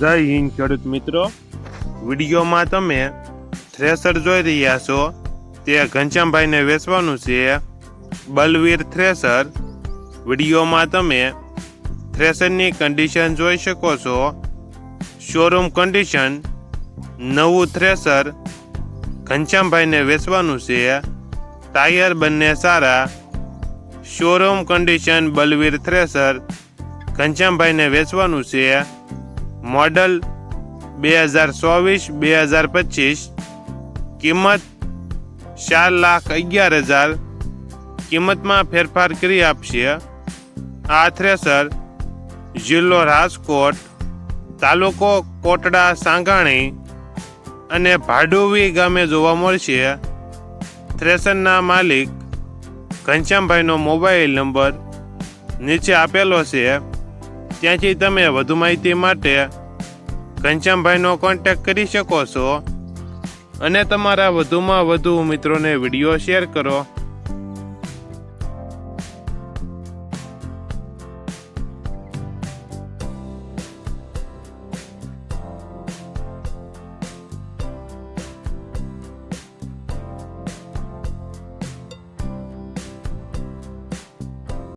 જય હિન્દ, ખેડૂત મિત્રો. વિડીયોમાં તમે થ્રેસર જોઈ રહ્યા છો. તે ઘનશ્યામભાઈને વેચવાનું છે બલવીર થ્રેસર વિડીયોમાં તમે થ્રેસરની કન્ડિશન જોઈ શકો છો. શોરૂમ કન્ડિશન નવું થ્રેસર ઘનશ્યામભાઈને વેચવાનું છે. ટાયર બંને સારા. શોરૂમ કન્ડિશન બલવીર થ્રેસર ઘનશ્યામભાઈને વેચવાનું છે. મોડલ બે હજાર ચોવીસ બે હજાર પચીસ. કિંમત ચાર લાખ અગિયાર હજાર. કિંમતમાં ફેરફાર કરી આપશે આ થ્રેસર જિલ્લો રાજકોટ, તાલુકો કોટડા, સાંગાણી અને ભાડુવી ગામે જોવા મળશે. થ્રેસરના માલિક ઘનશ્યામભાઈનો મોબાઈલ નંબર નીચે આપેલો છે. ત્યાંથી તમે વધુ માહિતી માટે ઘનશ્યામભાઈનો કોન્ટેક્ટ કરી શકો છો. અને તમારા વધુમાં વધુ મિત્રોને વીડિયો શેર કરો.